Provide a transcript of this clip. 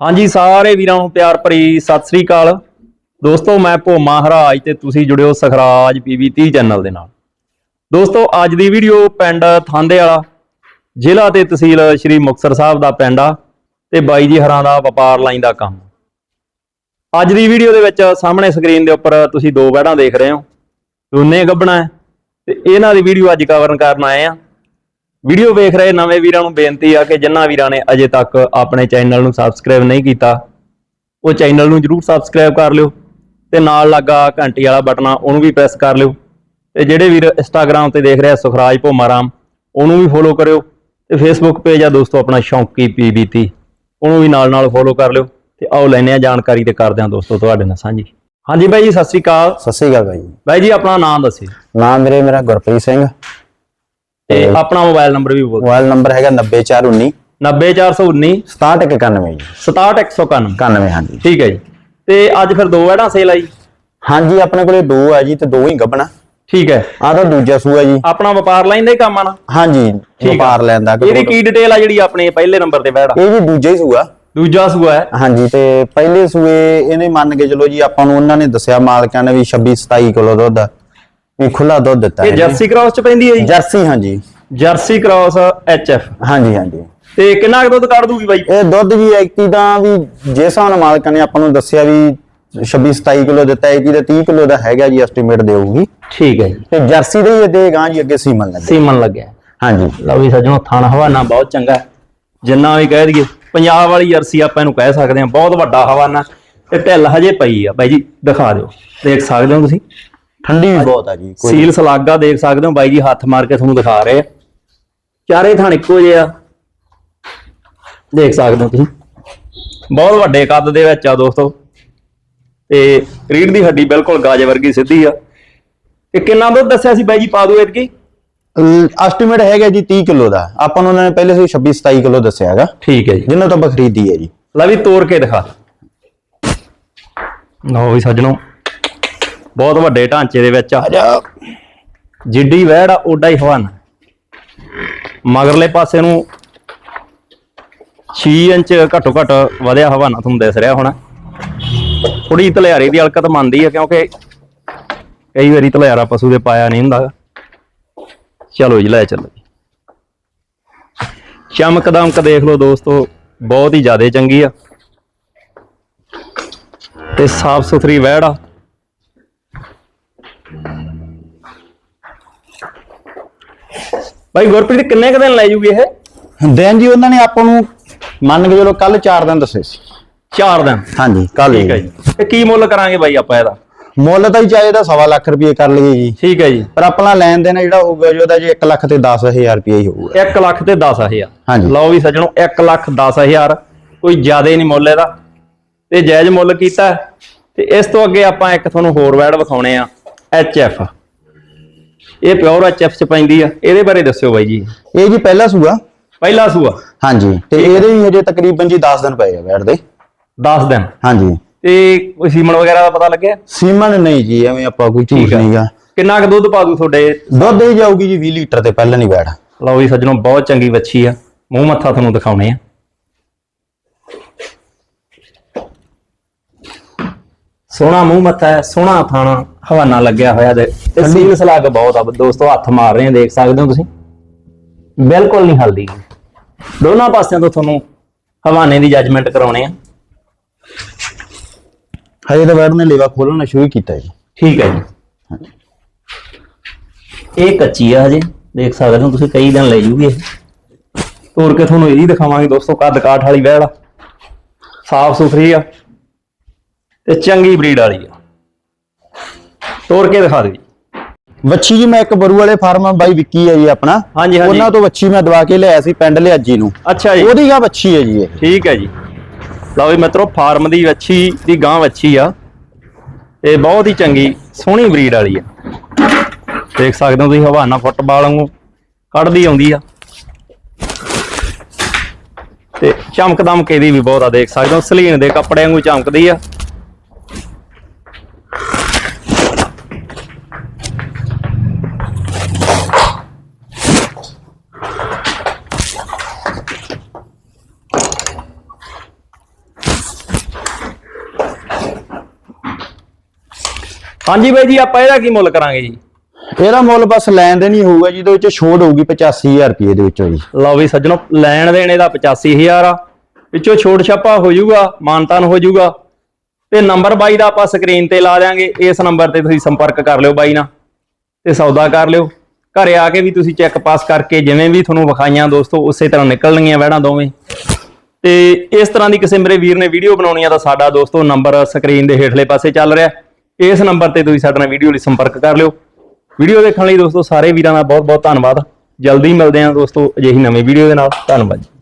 ਹਾਂਜੀ, ਸਾਰੇ ਵੀਰਾਂ ਨੂੰ ਪਿਆਰ ਭਰੀ ਸਤਿ ਸ੍ਰੀ ਅਕਾਲ। ਦੋਸਤੋ, ਮੈਂ ਭੋਮਾ ਹਰਾਜ ਤੇ ਤੁਸੀਂ ਜੁੜਿਓ ਸਖਰਾਜ ਪੀਵੀ 30 ਚੈਨਲ ਦੇ ਨਾਲ। ਦੋਸਤੋ, ਅੱਜ ਦੀ ਵੀਡੀਓ ਪਿੰਡ ਥਾਂਦੇ ਵਾਲਾ, ਜ਼ਿਲ੍ਹਾ ਤੇ ਤਹਿਸੀਲ ਸ਼੍ਰੀ ਮੁਕਤਸਰ ਸਾਹਿਬ ਦਾ ਪਿੰਡ ਆ ਤੇ ਬਾਈ ਜੀ ਹਰਾਂ ਦਾ ਵਪਾਰ ਲਾਈਨ ਦਾ ਕੰਮ। ਅੱਜ ਦੀ ਵੀਡੀਓ ਦੇ ਵਿੱਚ ਸਾਹਮਣੇ ਸਕਰੀਨ ਦੇ ਉੱਪਰ ਤੁਸੀਂ ਦੋ ਬੈੜਾਂ ਦੇਖ ਰਹੇ ਹੋ ਦੋਨੇ ਗੱਬਣਾ ਹੈ, ਤੇ ਇਹਨਾਂ ਦੀ ਵੀਡੀਓ ਅੱਜ ਕਵਰਨ ਕਰਨ ਆਏ ਆ। ਵੀਡੀਓ ਵੇਖ ਰਹੇ ਨਵੇਂ ਵੀਰਾਂ ਨੂੰ ਬੇਨਤੀ ਆ ਕਿ ਜਿਨ੍ਹਾਂ ਵੀਰਾਂ ਨੇ ਅਜੇ ਤੱਕ ਆਪਣੇ ਚੈਨਲ ਨੂੰ ਸਬਸਕ੍ਰਾਈਬ ਨਹੀਂ ਕੀਤਾ ਉਹ ਚੈਨਲ ਨੂੰ ਜਰੂਰ ਸਬਸਕ੍ਰਾਈਬ ਕਰ ਲਿਓ ਤੇ ਨਾਲ ਲੱਗਾ ਘੰਟੀ ਵਾਲਾ ਬਟਨ ਆ ਉਹਨੂੰ ਵੀ ਪ੍ਰੈਸ ਕਰ ਲਿਓ। ਤੇ ਜਿਹੜੇ ਵੀਰ ਇੰਸਟਾਗ੍ਰam ਤੇ ਦੇਖ ਰਹੇ ਆ ਸੁਖਰਾਜ ਭੋਮਾਰਾਮ ਉਹਨੂੰ ਵੀ ਫੋਲੋ ਕਰਿਓ ਤੇ ਫੇਸਬੁੱਕ ਪੇਜ ਆ ਦੋਸਤੋ ਆਪਣਾ ਸ਼ੌਂਕੀ ਪੀਬੀਤੀ ਉਹਨੂੰ ਵੀ ਨਾਲ ਨਾਲ ਫੋਲੋ ਕਰ ਲਿਓ ਤੇ ਆਓ ਲੈਨੇ ਆ ਜਾਣਕਾਰੀ ਤੇ ਕਰਦੇ ਆ ਦੋਸਤੋ ਤੁਹਾਡੇ ਨਾਲ ਸਾਂਝੀ। ਹਾਂਜੀ ਬਾਈ ਜੀ ਸਤਿ ਸ੍ਰੀ ਅਕਾਲ। ਸਤਿ ਸ਼੍ਰੀ ਅਕਾਲ ਭਾਈ ਬਾਈ ਜੀ ਆਪਣਾ ਨਾਮ ਦੱਸਿਓ ਨਾਮ ਮੇਰੇ ਮੇਰਾ ਗੁਰਪ੍ਰੀਤ ਸਿੰਘ। ਤੇ ਆਪਣਾ ਮੋਬਾਈਲ ਨੰਬਰ ਵੀ ਬੋਲ ਮੋਬਾਈਲ ਨੰਬਰ ਹੈਗਾ 90419 90419 6191 ਜੀ। 67191 91 ਹਾਂਜੀ। ਠੀਕ ਹੈ ਜੀ। ਤੇ ਅੱਜ ਫਿਰ ਦੋ ਐਡਾਂ ਸੇਲ ਆਈ ਹਾਂਜੀ ਆਪਣੇ ਕੋਲੇ ਦੋ ਆ ਜੀ ਤੇ ਦੋ ਹੀ ਗੱਬਣਾ ਠੀਕ ਹੈ। ਆਹ ਤਾਂ ਦੂਜਾ ਸੂਆ ਜੀ। ਆਪਣਾ ਵਪਾਰ ਲਾਈਨ ਦਾ ਹੀ ਕੰਮ ਆ ਨਾ? ਹਾਂਜੀ ਆ। ਵਪਾਰ ਲੈਂਦਾ ਇਹਦੀ ਕੀ ਡਿਟੇਲ ਆ ਜਿਹੜੀ ਆਪਣੇ ਪਹਿਲੇ ਨੰਬਰ ਤੇ ਬੈੜਾ ਇਹ ਜੀ ਦੂਜਾ ਹੀ ਸੂਆ। ਦੂਜਾ ਸੂਆ ਹੈ। ਹਾਂਜੀ ਤੇ ਪਹਿਲੇ ਸੂਏ ਇਹਨੇ ਮੰਨ ਕੇ ਚਲੋ ਜੀ ਆਪਾਂ ਨੂੰ ਉਹਨਾਂ ਨੇ ਦੱਸਿਆ ਮਾਲਕਾਂ ਨੇ ਵੀ 26 27 ਕਿਲੋ ਦੁੱਧ। ਵੀ ਖੁੱਲਾ ਦੁੱਧ ਦਿੱਤਾ ਇਹ ਜਰਸੀ ਕ੍ਰਾਸ ਚ ਪੈਂਦੀ ਹੈ ਜੀ? ਜਰਸੀ ਹਾਂਜੀ। ਜਰਸੀ ਕ੍ਰਾਸ ਐਚਐਫ ਹਾਂਜੀ ਹਾਂਜੀ। ਤੇ ਕਿੰਨਾ ਕੁ ਦੁੱਧ ਕੱਢ ਦੂਗੀ ਬਾਈ? ਇਹ ਦੁੱਧ ਜੀ ਐਕਟੀ ਦਾ ਵੀ ਜੇ ਹਿਸਾਬ ਨਾਲ ਮਾਲਕਾਂ ਨੇ ਆਪਾਂ ਨੂੰ ਦੱਸਿਆ ਵੀ 26 27 ਕਿਲੋ ਦਿੱਤਾ ਹੈ ਜੀ ਤੇ 30 ਕਿਲੋ ਦਾ ਹੈਗਾ ਜੀ ਐਸਟੀਮੇਟ ਦੇਊਗੀ। ਠੀਕ ਹੈ ਜੀ। ਤੇ ਜਰਸੀ ਦੇ ਹੀ ਦੇਗਾ ਜੀ ਅੱਗੇ ਸੀਮਨ ਲੱਗੇ ਸੀਮਨ ਲੱਗਿਆ। ਹਾਂਜੀ। ਲਓ ਵੀ ਸੱਜਣੋ ਥਣ ਹਵਾਨਾ ਬਹੁਤ ਚੰਗਾ। ਜਿੰਨਾ ਵੀ ਕਹਿ ਦਈਏ ਪੰਜਾਬ ਵਾਲੀ ਜਰਸੀ ਆਪਾਂ ਇਹਨੂੰ ਕਹਿ ਸਕਦੇ ਹਾਂ ਬਹੁਤ ਵੱਡਾ ਹਵਾਨਾ। ਤੇ ਢਿੱਲ ਹਜੇ ਪਈ ਆ। ਬਾਈ ਜੀ ਦਿਖਾ ਦਿਓ। ਦੇਖ ਸਕਦੇ ਹੋ ਤੁਸੀਂ? ਠੰਡੀ ਵੀ ਬਹੁਤ ਆ ਜੀ ਕੋਈ ਸੀਲ ਸਲਾਗਾ ਦੇਖ ਸਕਦੇ ਹੋ ਬਾਈ ਜੀ ਹੱਥ ਮਾਰ ਕੇ ਤੁਹਾਨੂੰ ਦਿਖਾ ਰਹੇ ਆ। ਚਾਰੇ ਥਣ ਇੱਕੋ ਜਿਹੇ ਆ। ਦੇਖ ਸਕਦੇ ਹੋ ਤੁਸੀਂ। ਬਹੁਤ ਵੱਡੇ ਕੱਦ ਦੇ ਵਿੱਚ ਆ ਦੋਸਤੋ। ਤੇ ਰੀੜ ਦੀ ਹੱਡੀ ਬਿਲਕੁਲ ਗਾਜ ਵਰਗੀ ਸਿੱਧੀ ਆ। ਤੇ ਕਿੰਨਾ ਦੁੱਧ ਦੱਸਿਆ ਸੀ ਬਾਈ ਜੀ ਪਾ ਦੋ ਇਤਕੀ ਐਸਟੀਮੇਟ ਹੈਗਾ ਜੀ 30 ਕਿਲੋ ਦਾ। ਆਪਾਂ ਨੂੰ ਉਹਨਾਂ ਨੇ ਪਹਿਲੇ ਸੇ 26 27 ਕਿਲੋ ਦੱਸਿਆ ਹੈਗਾ। ਠੀਕ ਹੈ ਜੀ। ਜਿੰਨਾ ਤੋਂ ਆਪਾਂ ਖਰੀਦੀ ਹੈ ਜੀ। ਲੈ ਵੀ ਤੋੜ ਕੇ ਦਿਖਾ। ਲਓ ਵੀ ਸੱਜਣੋ। ਬਹੁਤ ਵੱਡੇ ਢਾਂਚੇ ਦੇ ਵਿੱਚ ਆ। ਜਿੱਡੀ ਵਹਿੜ ਆ ਓਡਾ ਹੀ ਹਵਾਨਾ। ਮਗਰਲੇ ਪਾਸੇ ਨੂੰ 6 ਇੰਚ ਘੱਟੋ ਘੱਟ ਵਧਿਆ ਹਵਾਨਾ ਤੁਹਾਨੂੰ ਦਿਸ ਰਿਹਾ ਹੋਣਾ। ਥੋੜੀ ਤਲਿਆਰੇ ਦੀ ਹਲਕਤ ਮੰਨਦੀ ਹੈ ਕਿਉਂਕਿ ਕਈ ਵਾਰੀ ਤਲਿਆਰਾ ਪਸ਼ੂ ਦੇ ਪਾਇਆ ਨਹੀਂ ਹੁੰਦਾ। ਚਲੋ ਜੀ ਲੈ ਚੱਲੋ ਜੀ। ਚਮਕ ਦਮਕ ਦੇਖ ਲਓ ਦੋਸਤੋ ਬਹੁਤ ਹੀ ਜ਼ਿਆਦਾ ਚੰਗੀ ਆ। ਤੇ ਸਾਫ਼ ਸੁਥਰੀ ਵਹਿੜ ਆ। ਭਾਈ ਗੁਰਪ੍ਰੀਤ ਕਿੰਨੇ ਕੁ ਦਿਨ ਲੈ ਜੂਗੀ ਇਹ? ਦਿਨ ਜੀ ਉਹਨਾਂ ਨੇ ਆਪਾਂ ਨੂੰ ਮੰਨ ਕੇ ਚਲੋ ਕੱਲ 4 ਦਿਨ ਦੱਸੇ ਸੀ। 4 ਦਿਨ? ਹਾਂਜੀ ਕੱਲ ਠੀਕ ਹੈ ਜੀ। ਤੇ ਕੀ ਮੁੱਲ ਕਰਾਂਗੇ ਬਾਈ ਆਪਾਂ ਇਹਦਾ? ਮੁੱਲ ਤਾਂ ਹੀ ਚਾਹੀਦਾ ਸਵਾ ਲੱਖ ਰੁਪਏ ਕਰ ਲਈਏ ਜੀ। ਠੀਕ ਹੈ ਜੀ। ਪਰ ਆਪਣਾ ਲੈਣ ਦੇਣ ਜਿਹੜਾ ਹੋਊਗਾ ਜੀ ਉਹਦਾ ਜੀ 1 ਲੱਖ ਤੇ 10000 ਰੁਪਏ ਹੀ ਹੋਊਗਾ। 1 ਲੱਖ ਤੇ 10000 ਹਾਂਜੀ। ਲਓ ਵੀ ਸੱਜਣੋ 1 ਲੱਖ 10000 ਕੋਈ ਜ਼ਿਆਦਾ ਨਹੀਂ ਮੁੱਲ ਇਹਦਾ। ਤੇ ਜਾਇਜ਼ ਮੁੱਲ ਕੀਤਾ। ਤੇ ਇਸ ਤੋਂ ਅੱਗੇ ਆਪਾਂ ਇੱਕ ਤੁਹਾਨੂੰ ਹੋਰ ਵੈਡ ਵਿਖਾਉਣੇ ਆ ਐਫ। ਇਹ ਪਿਓਰ ਐਫ ਚ ਪੈਂਦੀ ਆ। ਇਹਦੇ ਬਾਰੇ ਦੱਸਿਓ ਬਾਈ ਜੀ। ਇਹ ਜੀ ਪਹਿਲਾ ਸੂਆ। ਪਹਿਲਾ ਸੂਆ। ਹਾਂਜੀ ਤੇ ਇਹਦੇ ਵੀ ਹਜੇ ਤਕਰੀਬਨ ਜੀ 10 ਦਿਨ ਪਏ ਆ ਬੈਠਦੇ 10 ਦਿਨ। ਹਾਂਜੀ। ਤੇ ਕੋਈ ਸੀਮਨ ਵਗੈਰਾ ਦਾ ਪਤਾ ਲੱਗਿਆ? ਸੀਮਨ ਨਹੀਂ ਜੀ ਐਵੇਂ ਆਪਾਂ ਕੋਈ ਝੂਠ। ਨਹੀਂਗਾ। ਕਿੰਨਾ ਕੁ ਦੁੱਧ ਪਾ ਦੂ ਤੁਹਾਡੇ? ਦੁੱਧ ਹੀ ਜਾਊਗੀ ਜੀ 20 ਲੀਟਰ ਤੇ ਪਹਿਲਾਂ ਨਹੀਂ ਬੈਠ। ਲਓ ਵੀ ਸੱਜਣੋ ਬਹੁਤ ਚੰਗੀ ਵੱਛੀ ਆ। ਮੂੰਹ ਮੱਥਾ ਤੁਹਾਨੂੰ ਦਿਖਾਉਣੇ ਆ। ਸੋਹਣਾ ਮੂੰਹ ਮੱਥਾ ਹੈ ਸੋਹਣਾ ਥਾਣਾ ਹਵਾਨਾ ਲੱਗਿਆ ਹੋਇਆ ਦੇ ਤੇ ਸੀਲ ਸਲਾਗ ਬਹੁਤ ਆ ਦੋਸਤੋ ਹੱਥ ਮਾਰ ਰਹੇ ਆ ਦੇਖ ਸਕਦੇ ਹੋ ਤੁਸੀਂ। ਬਿਲਕੁਲ ਨਹੀਂ ਹਲਦੀ। ਦੋਨਾਂ ਪਾਸਿਆਂ ਤੋਂ ਤੁਹਾਨੂੰ ਹਵਾਨੇ ਦੀ ਜੱਜਮੈਂਟ ਕਰਾਉਣੇ ਆ। ਹਜੇ ਤਾਂ ਬੈਠ ਨੇ ਲੇਵਾ ਖੋਲਣਾ ਸ਼ੁਰੂ ਕੀਤਾ ਜੀ। ਠੀਕ ਹੈ ਜੀ। ਇਹ ਕੱਚੀ ਆ ਹਜੇ ਦੇਖ ਸਕਦੇ ਹੋ ਤੁਸੀਂ ਕਈ ਦਿਨ ਲੈ ਜੂਗੀ ਇਹ। ਤੋੜ ਕੇ ਤੁਹਾਨੂੰ ਇਹ ਵੀ ਦਿਖਾਵਾਂਗੇ ਦੋਸਤੋ ਕੱਦ ਕਾਠ ਵਾਲੀ ਵਹਿੜ ਆ। ਸਾਫ਼ ਸੁਥਰੀ ਆ। ਤੇ ਚੰਗੀ ਬਰੀਡ ਵਾਲੀ ਆ। ਤੋੜ ਕੇ ਦਿਖਾ ਦਿਓ ਜੀ। ਵੱਛੀ ਜੀ ਮੈਂ ਇੱਕ ਬਰੂ ਵਾਲੇ ਫਾਰਮ ਬਾਈ ਵਿੱਕੀ ਹੈ ਜੀ ਆਪਣਾ। ਹਾਂਜੀ, ਹਾਂਜੀ। ਉਹਨਾਂ ਤੋਂ ਵੱਛੀ ਮੈਂ ਦਵਾ ਕੇ ਲਿਆਇਆ ਸੀ ਪਿੰਡ ਲਿਆਜੀ ਨੂੰ। ਅੱਛਾ ਜੀ। ਉਹਦੀ ਗਾ ਵੱਛੀ ਹੈ ਜੀ ਇਹ। ਠੀਕ ਹੈ ਜੀ। ਲਓ ਵੀ ਮਿੱਤਰੋ ਫਾਰਮ ਦੀ ਵੱਛੀ ਦੀ ਗਾਂ ਵੱਛੀ ਆ। ਇਹ ਬਹੁਤ ਹੀ ਚੰਗੀ ਸੋਹਣੀ ਬਰੀਡ ਵਾਲੀ ਆ। ਦੇਖ ਸਕਦੇ ਹੋ ਤੁਸੀਂ ਹਵਾਨਾ ਫੁੱਟਬਾਲ ਵਾਂਗੂ ਕੱਢਦੀ ਆਉਂਦੀ ਆ। ਤੇ ਚਮਕ ਦਮਕ ਇਹਦੀ ਵੀ ਬਹੁਤ ਆ ਦੇਖ ਸਕਦੇ ਹੋ ਸਲੀਨ ਦੇ ਕੱਪੜੇ ਵਾਂਗੂ ਚਮਕਦੀ ਆ। ਹਾਂਜੀ ਬਾਈ ਜੀ ਆਪਾਂ ਇਹਦਾ ਕੀ ਮੁੱਲ ਕਰਾਂਗੇ ਜੀ? ਇਹਦਾ ਮੁੱਲ ਬਸ ਲੈਣ ਦੇ ਨਹੀਂ ਹੋਊਗਾ ਜਿਹਦੇ ਵਿੱਚ ਛੋਟ ਹੋਊਗੀ 85000 ਰੁਪਏ ਦੇ ਵਿੱਚੋਂ ਜੀ। ਲਓ ਵੀ ਸੱਜਣੋ ਲੈਣ ਦੇਣ ਇਹਦਾ 85000 ਆ। ਵਿੱਚੋਂ ਛੋਟ ਛਾਪਾ ਹੋ ਜਾਊਗਾ ਮਾਨਤਾਨ ਹੋ ਜਾਊਗਾ। ਤੇ ਨੰਬਰ ਬਾਈ ਦਾ ਆਪਾਂ ਸਕਰੀਨ ਤੇ ਲਾ ਦਿਆਂਗੇ ਇਸ ਨੰਬਰ ਤੇ ਤੁਸੀਂ ਸੰਪਰਕ ਕਰ ਲਿਓ ਬਾਈ ਨਾਲ ਤੇ ਸੌਦਾ ਕਰ ਲਿਓ। ਘਰੇ ਆ ਕੇ ਵੀ ਤੁਸੀਂ ਚੈੱਕ ਪਾਸ ਕਰਕੇ ਜਿਵੇਂ ਵੀ ਤੁਹਾਨੂੰ ਵਿਖਾਈਆਂ ਦੋਸਤੋ ਉਸੇ ਤਰ੍ਹਾਂ ਨਿਕਲਣਗੀਆਂ ਵਹਿੜਾਂ ਦੋਵੇਂ। ਤੇ ਇਸ ਤਰ੍ਹਾਂ ਦੀ ਕਿਸੇ ਮੇਰੇ ਵੀਰ ਨੇ ਵੀਡੀਓ ਬਣਾਉਣੀ ਆ ਤਾਂ ਸਾਡਾ ਦੋਸਤੋ ਨੰਬਰ ਸਕਰੀਨ ਦੇ ਹੇਠਲੇ ਪਾਸੇ ਚੱਲ ਰਿਹਾ। ਇਸ ਨੰਬਰ ਤੇ ਤੁਸੀਂ ਸਾਡੇ ਨਾਲ ਵੀਡੀਓ ਲਈ ਸੰਪਰਕ ਕਰ ਲਿਓ। ਵੀਡੀਓ ਦੇਖਣ ਲਈ ਦੋਸਤੋ ਸਾਰੇ ਵੀਰਾਂ ਦਾ ਬਹੁਤ ਬਹੁਤ ਧੰਨਵਾਦ। ਜਲਦੀ ਮਿਲਦੇ ਹਾਂ ਦੋਸਤੋ ਅਜਿਹੀ ਨਵੀਂ ਵੀਡੀਓ ਦੇ ਨਾਲ। ਧੰਨਵਾਦ ਜੀ।